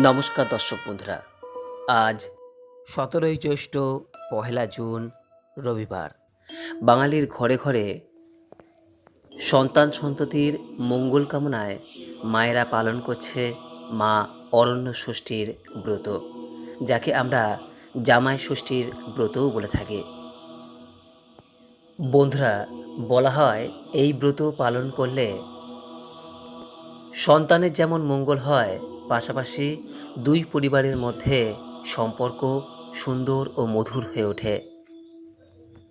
নমস্কার দর্শক বন্ধুরা। আজ সতেরোই জ্যৈষ্ঠ, পহেলা জুন, রবিবার। বাঙালির ঘরে ঘরে সন্তান সন্ততির মঙ্গল কামনায় মায়েরা পালন করছে মা অরণ্য ষষ্ঠীর ব্রত, যাকে আমরা জামাই ষষ্ঠীর ব্রতও বলে থাকি। বন্ধুরা, বলা হয় এই ব্রত পালন করলে সন্তানের যেমন মঙ্গল হয় পাশাপাশি দুই পরিবারের মধ্যে সম্পর্ক সুন্দর ও মধুর হয়ে ওঠে।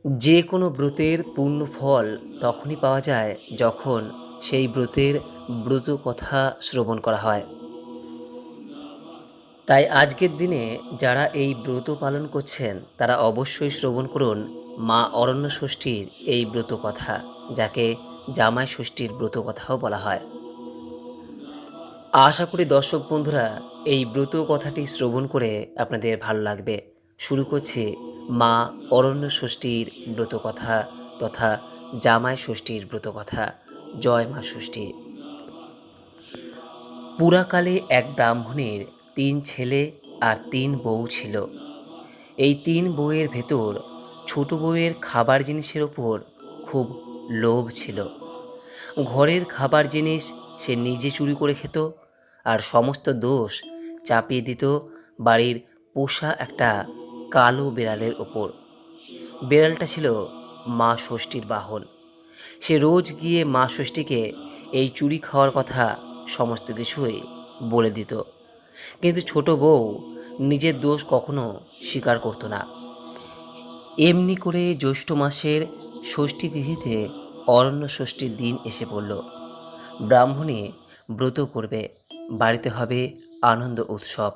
যে কোনো ব্রতের পূর্ণ ফল তখনই পাওয়া যায় যখন সেই ব্রতের ব্রত কথা শ্রবণ করা হয়। তাই আজকের দিনে যারা এই ব্রত পালন করছেন, তারা অবশ্যই শ্রবণ করুন মা অরণ্য ষষ্ঠীর এই ব্রত কথা, যাকে জামাই ষষ্ঠীর ব্রত কথাও বলা হয়। আশা করি দর্শক বন্ধুরা, এই ব্রত কথাটি শ্রবণ করে আপনাদের ভালো লাগবে। শুরু করছে মা অরণ্য ষষ্ঠীর ব্রত কথা তথা জামাই ষষ্ঠীর ব্রত কথা। জয় মা ষষ্ঠী। পুরাকালে এক ব্রাহ্মণের তিন ছেলে আর তিন বউ ছিল। এই তিন বউয়ের ভেতর ছোট বউয়ের খাবার জিনিসের ওপর খুব লোভ ছিল। ঘরের খাবার জিনিস সে নিজে চুরি করে খেত আর সমস্ত দোষ চাপিয়ে দিত বাড়ির পোষা একটা কালো বেড়ালের ওপর। বেড়ালটা ছিল মা ষষ্ঠীর বাহন। সে রোজ গিয়ে মা ষষ্ঠীকে এই চুরি খাওয়ার কথা সমস্ত কিছুই বলে দিত। কিন্তু ছোট বউ নিজের দোষ কখনো স্বীকার করতো না। এমনি করে জ্যৈষ্ঠ মাসের ষষ্ঠী তিথিতে অরণ্য ষষ্ঠীর দিন এসে পড়ল। ব্রাহ্মণী ব্রত করবে। বাড়িতে হবে আনন্দ উৎসব।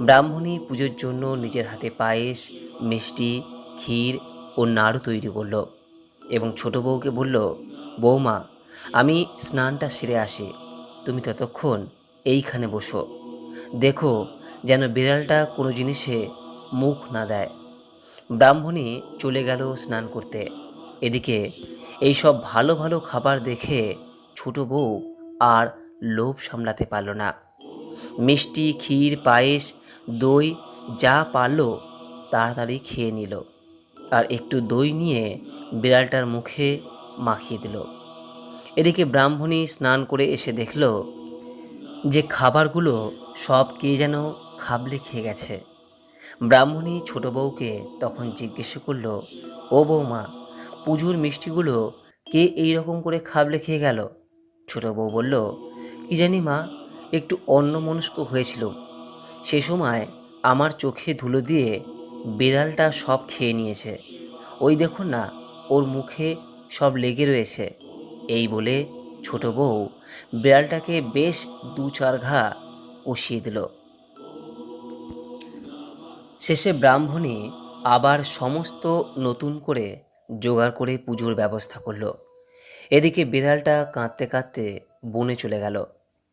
ব্রাহ্মণী পুজোর জন্য নিজের হাতে পায়েস, মিষ্টি, ক্ষীর ও নাড়ু তৈরি করল এবং ছোট বউকে বলল, বৌমা, আমি স্নানটা সেরে আসি। তুমি ততক্ষণ এইখানে বসো। দেখো যেন বিড়ালটা কোনো জিনিসে মুখ না দেয়। ব্রাহ্মণী চলে গেল স্নান করতে। এদিকে এই সব ভালো ভালো খাবার দেখে ছোট বউ আর লোভ সামলাতে পারল না। মিষ্টি, ক্ষীর, পায়েস, দই যা পারল তাড়াতাড়ি খেয়ে নিল আর একটু দই নিয়ে বিড়ালটার মুখে মাখিয়ে দিল। এদিকে ব্রাহ্মণী স্নান করে এসে দেখল যে খাবারগুলো সব কে যেন খাবলে খেয়ে গেছে। ব্রাহ্মণী ছোট বউকে তখন জিজ্ঞেস করল, ও বৌমা, পুজোর মিষ্টিগুলো কে এই রকম করে খাবলে খেয়ে গেল? ছোট বউ বলল কি জানি মা একটু অন্যমনস্ক হয়েছিল। সে সময় আমার চোখে ধুলো দিয়ে বিড়ালটা সব খেয়ে নিয়েছে। ওই দেখুন না, ওর মুখে সব লেগে রয়েছে। এই বলে ছোট বউ বিড়ালটাকে বেশ দু চার ঘা কষিয়ে দিল। শেষে ব্রাহ্মণী আবার সমস্ত নতুন করে জোগাড় করে পুজোর ব্যবস্থা করল। এদিকে বিড়ালটা কাঁদতে কাঁদতে বনে চলে গেল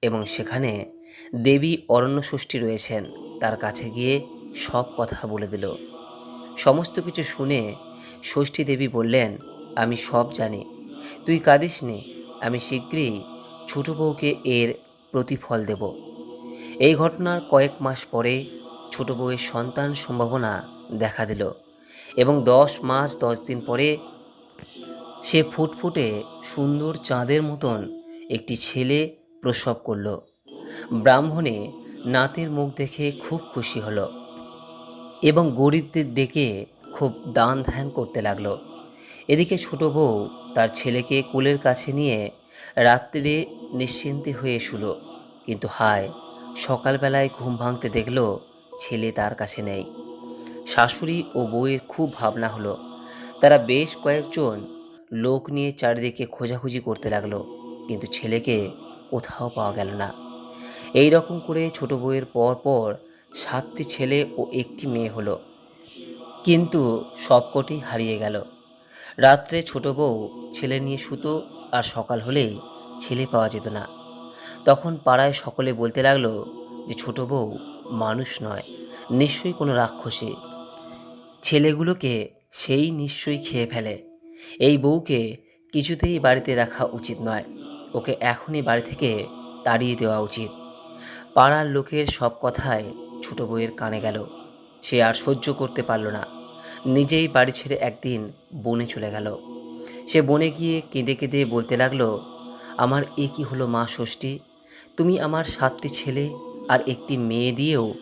এবং সেখানে দেবী অরণ্য ষষ্ঠী রয়েছেন। তার কাছে গিয়ে সব কথা বলে দিল। সমস্ত কিছু শুনে ষষ্ঠী দেবী বললেন, আমি সব জানি। তুই কাঁদিস নে। আমি শীঘ্রই ছোট বউকে এর প্রতিফল দেব। এই ঘটনার কয়েক মাস পরে ছোট বউয়ের সন্তান সম্ভাবনা দেখা দিল এবং দশ মাস, দশ দিন পরে সে ফুটফুটে সুন্দর চাঁদের মতন একটি ছেলে প্রসব করল। ব্রাহ্মণে নাতের মুখ দেখে খুব খুশি হলো এবং গরিবদের ডেকে খুব দান ধ্যান করতে লাগল। এদিকে ছোট বউ তার ছেলেকে কোলের কাছে নিয়ে রাত্রে নিশ্চিন্তে হয়ে শুলো। কিন্তু হায়, সকালবেলায় ঘুম ভাঙতে দেখল ছেলে তার কাছে নেই। শাশুড়ি ও বউয়ের খুব ভাবনা হলো। তারা বেশ কয়েকজন লোক নিয়ে চারিদিকে খোঁজাখুঁজি করতে লাগল। কিন্তু ছেলেকে কোথাও পাওয়া গেল না। এই রকম করে ছোট বউয়ের পর পর সাতটি ছেলে ও একটি মেয়ে হলো। কিন্তু সবকটি হারিয়ে গেল। রাত্রে ছোট বউ ছেলে নিয়ে শুতো আর সকাল হলেই ছেলে পাওয়া যেত না। তখন পাড়ায় সকলে বলতে লাগল যে ছোট বউ মানুষ নয়, নিশ্চয়ই কোনো রাক্ষসী। ছেলেগুলোকে সেই নিশ্চয়ই খেয়ে ফেলে। এই বউকে কিছুতেই বাড়িতে রাখা উচিত নয়। ওকে এখনই বাড়ি থেকে তাড়িয়ে দেওয়া উচিত। পাড়ার লোকের সব কথায় ছোট বউয়ের কানে গেল। সে আর সহ্য করতে পারল না। নিজেই বাড়ি ছেড়ে একদিন বনে চলে গেল। সে বনে গিয়ে কেঁদে কেঁদে বলতে লাগল, আমার এ কি হলো মা ষষ্ঠী? তুমি আমার সাতটি ছেলে আর একটি মেয়ে দিয়েও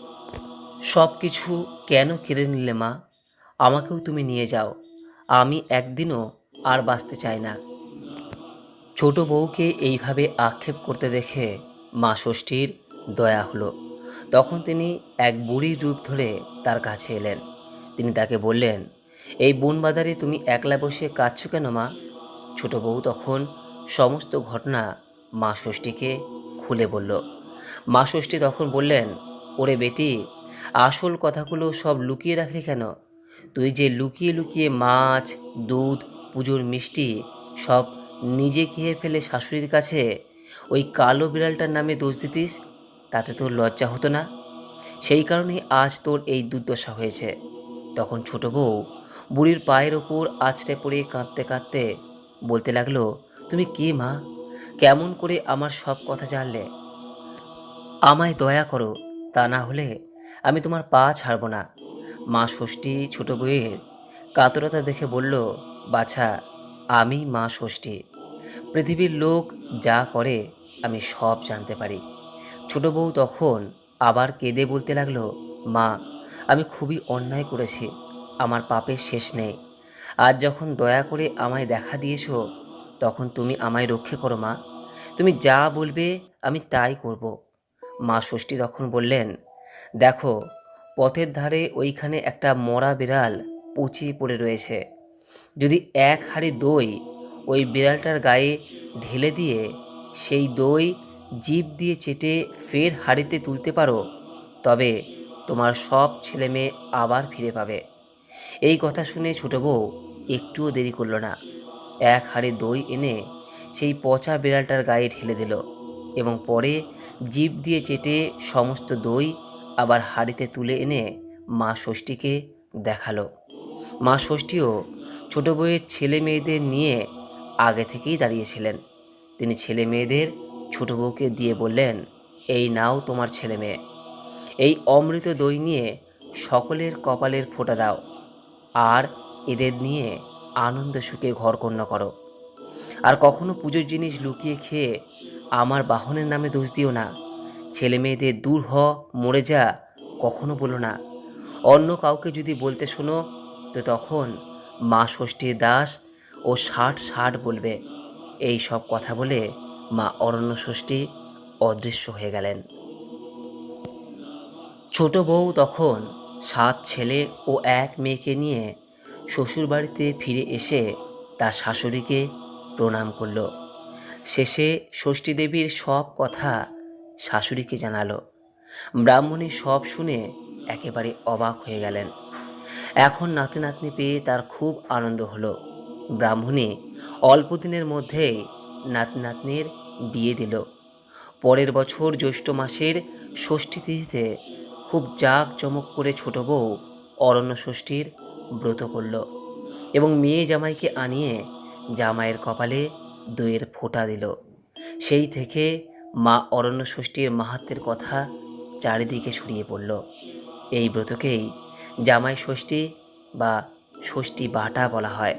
সব কিছু কেন কেড়ে নিলে মা? আমাকেও তুমি নিয়ে যাও। আমি একদিনও আর বাঁচতে চাই না। ছোট বউকে এইভাবে আক্ষেপ করতে দেখে মা ষষ্ঠীর দয়া হলো। তখন তিনি এক বুড়ির রূপ ধরে তার কাছে এলেন। তিনি তাকে বললেন, এই বনবাজারে তুমি একলা বসে কাঁদছো কেন মা? ছোট বউ তখন সমস্ত ঘটনা মা ষষ্ঠীকে খুলে বলল। মা ষষ্ঠী তখন বললেন, ওরে বেটি, আসল কথাগুলো সব লুকিয়ে রাখলি কেন? তুই যে লুকিয়ে লুকিয়ে মাছ, দুধ, পুজোর মিষ্টি সব নিজে খেয়ে ফেলে শাশুড়ির কাছে ওই কালো বিড়ালটার নামে দোষ দিতিস? তাতে তোর লজ্জা হতো না? সেই কারণেই আজ তোর এই দুর্দশা হয়েছে। তখন ছোট বউ বুড়ির পায়ের ওপর আছড়ে পড়ে কাঁদতে কাঁদতে বলতে লাগল, তুমি কে মা? কেমন করে আমার সব কথা জানলে? আমায় দয়া করো, তা না হলে আমি তোমার পা ছাড়ব না। মা ষষ্ঠী ছোট বউয়ের কাতরতা দেখে বলল, বাছা, আমি মা ষষ্ঠী। পৃথিবীর লোক যা করে, আমি সব জানতে পারি। ছোট বউ তখন আবার কেঁদে বলতে লাগল, মা, আমি খুবই অন্যায় করেছি, আমার পাপের শেষ নেই। আজ যখন দয়া করে আমায় দেখা দিয়েছ, তখন তুমি আমায় রক্ষে করো, মা। তুমি যা বলবে, আমি তাই করব। মা ষষ্ঠী তখন বললেন, দেখো, পথের ধারে ওইখানে একটা মরা বিড়াল পচিয়ে পড়ে রয়েছে। যদি এক হাঁড়ি দই ওই বিড়ালটার গায়ে ঢেলে দিয়ে সেই দই জিভ দিয়ে চেটে ফের হাঁড়িতে তুলতে পারো, তবে তোমার সব ছেলে মেয়ে আবার ফিরে পাবে। এই কথা শুনে ছোট বউ একটুও দেরি করল না। এক হাড়ে দই এনে সেই পচা বিড়ালটার গায়ে ঢেলে দিল এবং পরে জিভ দিয়ে চেটে সমস্ত দই আবার হাঁড়িতে তুলে এনে মা ষষ্ঠীকে দেখাল। মা ষষ্ঠীও ছোট বউয়ের ছেলে মেয়েদের নিয়ে আগে থেকেই দাঁড়িয়েছিলেন। তিনি ছেলে মেয়েদের ছোট বউকে দিয়ে বললেন, এই নাও তোমার ছেলে মেয়ে। এই অমৃত দই নিয়ে সকলের কপালের ফোঁটা দাও আর এদের নিয়ে আনন্দ সুখে ঘরকন্যা করো। আর কখনো পুজোর জিনিস লুকিয়ে খেয়ে আমার বাহনের নামে দোষ দিও না। ছেলে মেয়েদের দূর হ, মরে যা, কখনো বলো না। অন্য কাউকে যদি বলতে শোনো, তো তখন মা ষষ্ঠীর দাস ও ষাট ষাট বলবে। এই সব কথা বলে মা অরণ্য ষষ্ঠী অদৃশ্য হয়ে গেলেন। ছোট বউ তখন সাত ছেলে ও এক মেয়েকে নিয়ে শ্বশুরবাড়িতে ফিরে এসে তার শাশুড়িকে প্রণাম করল। শেষে ষষ্ঠী দেবীর সব কথা শাশুড়িকে জানালো। ব্রাহ্মণী সব শুনে একেবারে অবাক হয়ে গেলেন। এখন নাতি নাতনি পেয়ে তার খুব আনন্দ হলো। ব্রাহ্মণী অল্প দিনের মধ্যেই নাতি নাতনির বিয়ে দিল। পরের বছর জ্যৈষ্ঠ মাসের ষষ্ঠী তিথিতে খুব জাঁকজমক করে ছোট বউ অরণ্য ষষ্ঠীর ব্রত করল এবং মেয়ে জামাইকে আনিয়ে জামাইয়ের কপালে দইয়ের ফোঁটা দিল। সেই থেকে মা অরণ্য ষষ্ঠীর মাহাত্মের কথা চারিদিকে ছড়িয়ে পড়ল। এই ব্রতকেই জামাই ষষ্ঠী বা ষষ্ঠী বাটা বলা হয়।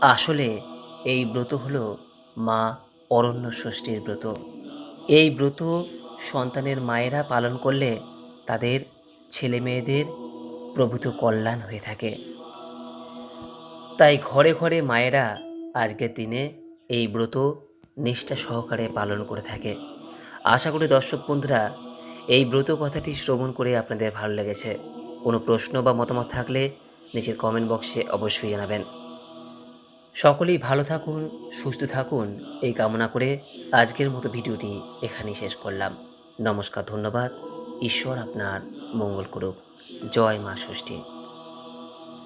আসলে এই ব্রত হলো মা অরণ্য ষষ্ঠীর ব্রত। এই ব্রত সন্তানের মায়েরা পালন করলে তাদের ছেলে মেয়েদের প্রভূত কল্যাণ হয়ে থাকে। তাই ঘরে ঘরে মায়েরা আজকের দিনে এই ব্রত নিষ্ঠা সহকারে পালন করে থাকে। আশা করি দর্শক বন্ধুরা, এই ব্রত কথাটি শ্রবণ করে আপনাদের ভালো লেগেছে। কোনো প্রশ্ন বা মতামত থাকলে নিচের কমেন্ট বক্সে অবশ্যই জানাবেন। সকলেই ভালো থাকুন, সুস্থ থাকুন। এই কামনা করে আজকের মতো ভিডিওটি এখানেই শেষ করলাম। নমস্কার, ধন্যবাদ। ঈশ্বর আপনার মঙ্গল করুক। জয় মা ষষ্ঠী।